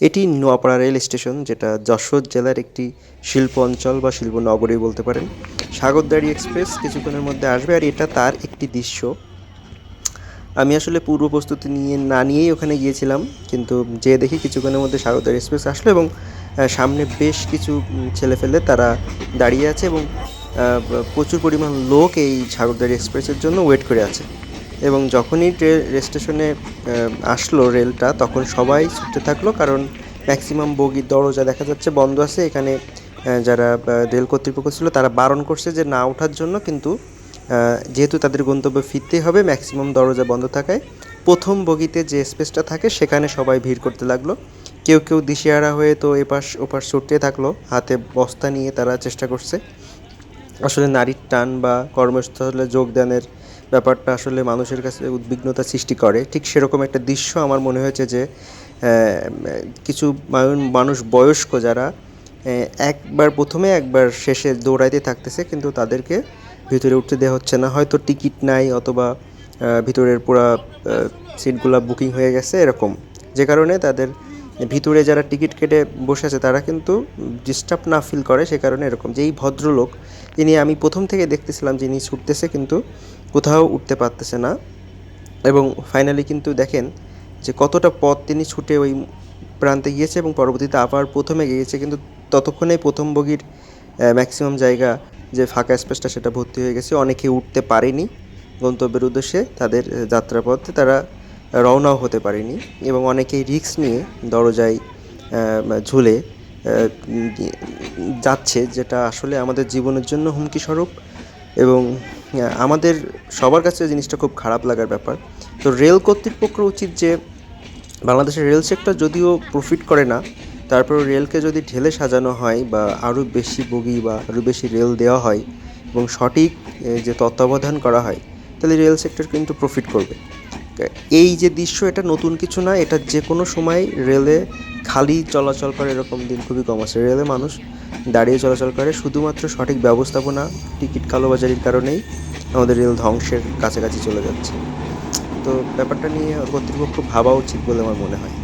এটি Noapara rail station, যেটা যশোর জেলার একটি শিল্প অঞ্চল বা শিল্প নগরী বলতে পারেন। সাগরদাড়ি এক্সপ্রেস কিছুক্ষণের মধ্যে আসবে আর এটা তার একটি দৃশ্য। আমি আসলে পূর্ব প্রস্তুতি নিয়ে না নিয়েই ওখানে গিয়েছিলাম, কিন্তু যে দেখি কিছুক্ষণের মধ্যে সাগরদাড়ি এক্সপ্রেস আসলো এবং সামনে বেশ কিছু ছেলে ফেলে তারা দাঁড়িয়ে আছে এবং প্রচুর পরিমাণ লোক এই সাগরদাড়ি এক্সপ্রেসের জন্য ওয়েট করে আছে। এবং যখনই ট্রেন স্টেশনে আসলো রেলটা, তখন সবাই ছুটতে থাকল, কারণ ম্যাক্সিমাম বগির দরজা দেখা যাচ্ছে বন্ধ আছে। এখানে যারা রেল কর্তৃপক্ষ ছিল, তারা বারণ করছে যে না ওঠার জন্য, কিন্তু যেহেতু তাদের গন্তব্যে ফিরতেই হবে ম্যাক্সিমাম দরজা বন্ধ থাকায়। প্রথম বগিতে যে স্পেসটা থাকে, সেখানে সবাই ভিড় করতে লাগল। কেউ কেউ দিশেহারা হয়ে তো এপাশ ওপাশ ছুটতে থাকল, হাতে বস্তা নিয়ে তারা চেষ্টা করছে। আসলে নারীর টান বা কর্মস্থলে যোগদানের ব্যাপারটা আসলে মানুষের কাছে উদ্বিগ্নতা সৃষ্টি করে। ঠিক সেরকম একটা দৃশ্য আমার মনে হয়েছে যে কিছু মানু- মানুষ বয়স্ক যারা একবার প্রথমে একবার শেষে দৌড়াইতে থাকতেছে কিন্তু তাদেরকে ভিতরে উঠতে দেওয়া হচ্ছে না। হয়তো টিকিট নাই অথবা ভিতরের পুরা সিটগুলো বুকিং হয়ে গেছে এরকম। যে কারণে তাদের ভিতরে যারা টিকিট কেটে বসে আছে তারা কিন্তু ডিস্টার্ব না ফিল করে, সে কারণে এরকম। যে এই ভদ্রলোক, যিনি আমি প্রথম থেকে দেখতেছিলাম যিনি ছুটতেছে কিন্তু কোথাও উঠতে পারতেছে না। এবং ফাইনালি কিন্তু দেখেন যে কতটা পথ তিনি ছুটে ওই প্রান্তে গিয়েছে এবং পরবর্তীতে আবার প্রথমে গিয়েছে। কিন্তু ততক্ষণে প্রথম বগির ম্যাক্সিমাম জায়গা যে ফাঁকা স্পেসটা সেটা ভর্তি হয়ে গেছে। অনেকে উঠতে পারেনি গন্তব্যের উদ্দেশ্যে, তাদের যাত্রাপথে তারা রওনাও হতে পারেনি এবং অনেকেই রিস্ক নিয়ে দরজায় ঝুলে যাচ্ছে, যেটা আসলে আমাদের জীবনের জন্য হুমকি স্বরূপ এবং আমাদের সবার কাছে জিনিসটা খুব খারাপ লাগার ব্যাপার। তো রেল কর্তৃপক্ষ উচিত যে, বাংলাদেশের রেল সেক্টর যদিও প্রফিট করে না তারপর রেলকে যদি ঢেলে সাজানো হয় বা আরও বেশি বগি বা আরও বেশি রেল দেওয়া হয় এবং সঠিক যে তত্ত্বাবধান করা হয়, তাহলে রেল সেক্টর কিন্তু প্রফিট করবে। এই যে দৃশ্য, এটা নতুন কিছু না, এটা যে কোনো সময় রেলে খালি চলাচল করে এরকম দিন খুবই কম আছে। রেলে মানুষ দাঁড়িয়ে চলাচল করে, শুধুমাত্র সঠিক ব্যবস্থাপনা, টিকিট কালোবাজারির কারণেই আমাদের রেল ধ্বংসের কাছাকাছি চলে যাচ্ছে। তো ব্যাপারটা নিয়ে কর্তৃপক্ষ ভাবা উচিত বলে আমার মনে হয়।